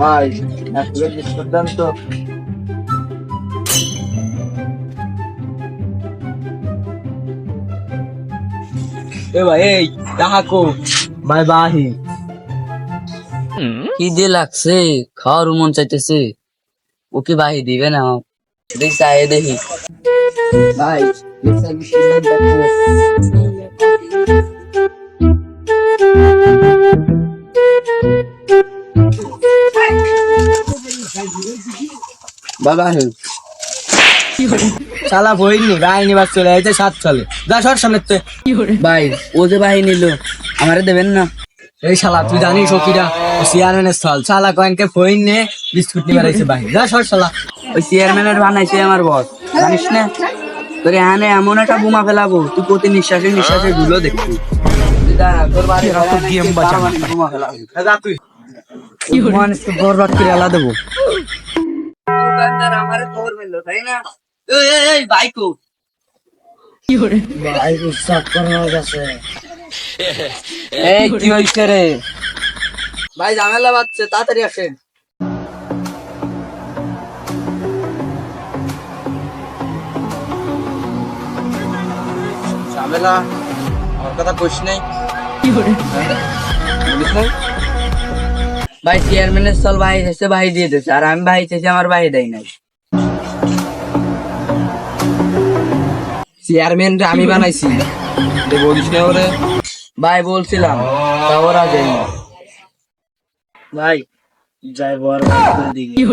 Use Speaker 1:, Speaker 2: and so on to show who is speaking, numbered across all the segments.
Speaker 1: ভাই এক plate biscuit দেন তো
Speaker 2: এ ভাই এই তাহাকো ভাই বাহি
Speaker 3: কি দিয়ে লাগছে খাওয়ার মন চাইতেছে। ও কি ভাই দিবে না। দেখি চাই দেখি।
Speaker 1: ভাই
Speaker 2: বাবা হে। শালা বইনি গায়ে নিবার চলে যাইতে সাত চলে যা সর সামনে
Speaker 3: ভাই, ও যে ভাই নিল, আমারে দেবেন না।
Speaker 2: এই শালা, তুই জানিস ও কিরা ও চেয়ারম্যানের স্থল। শালা কয়েনকে নে বিস্কুট নিবার আইছে ভাই যা সর শালা।
Speaker 3: ওই চেয়ারম্যানের বানাইছে আমার বস জানিস না? এমন একটা বোমা ফেলাবো, তুই প্রতি নিঃশ্বাসে নিঃশ্বাসে ধুলো দেখবি। বোমা ফেলাবো।
Speaker 2: তুই।
Speaker 3: বরবাদ দেবো। দোকানদার আমারে খবর পেল তাই না? এই, বাইকো।
Speaker 1: করা
Speaker 3: এই কি রে? ভাই ঝামেলা তাড়াতাড়ি আসেন।
Speaker 2: ঝামেলা আমার কথা কইস নাই। বলিস নাই?
Speaker 3: ভাই চেয়ারম্যানের স্থল ভাই এসে ভাই দিয়ে দিয়েছে। আর আমি ভাই চেয়েছি আমার ভাই দেয় নাই।
Speaker 2: চেয়ারম্যান আমি বানাইছি। বলিস না ওরে।
Speaker 3: ভাই বলছিলাম তা ওরা দেয় না
Speaker 1: ভাই যাই বর করে দিই
Speaker 2: এ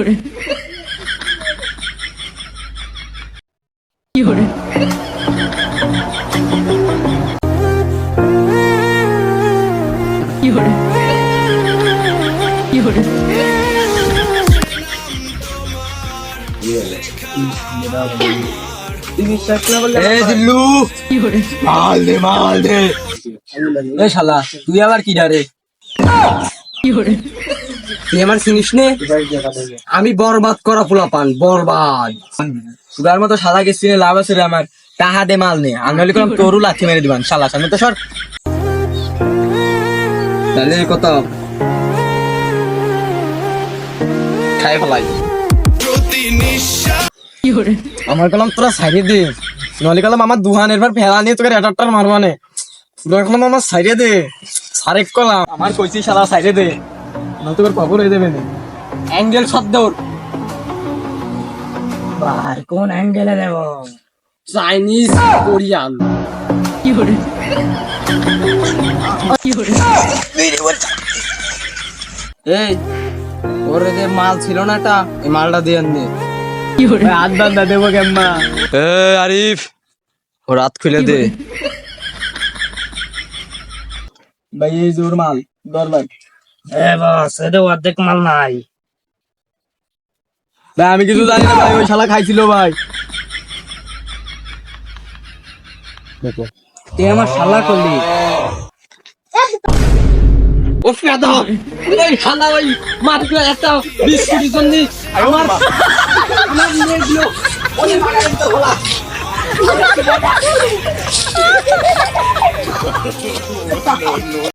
Speaker 2: দিল্লু মাল দে মাল দে এ শালা তুই আবার কি ডারে তুই আমার চিনিস নে? আমি বরবাদ করা ফুলা পান বরবাদ। সুগার মতো শালা কে চিনে লাভ আছে রে আমার। টাহা দে মাল নে। আমি হলে করলাম তোরও লাথি মেরে দিবান শালা সামনে তো সর। তাহলে কত? খাই ফেলাই আমার কলম তোরা সাইডে দে। নলি কলম আমার দুহানের পর ফেলা নিয়ে তোকে রেটারটার মারবানে তোরা কলম আমার সাইডে দে। সারেক কলাম। আমার কইছি শালা সাইডে দে। না তোর কবর হয়ে যাবে অ্যাঙ্গেল সব দৌড়।
Speaker 1: ভাই কোন অ্যাঙ্গেলে দেব?
Speaker 2: Chinese Korean. এই ওর যে মাল ছিল না এটা এই মালটা দিয়ে আন দে হাত বান্ধা দেবো কেম্মা। এ আরিফ। ও রাত খুলে দে। ভাই এই জোর মাল দর ভাই
Speaker 1: এ বস এটা অর্ধেক মাল নাই।
Speaker 2: ভাই আমি কিছু জানি না ভাই ওই শালা খাইছিল ভাই।
Speaker 3: তুই আমার শালা করলি।
Speaker 2: ও ফেদা এই শালা ওই মাটিগুলো একটা বিস্কুটের জন্য আমার আমার নিয়ে দিল ওই মাটির হলা।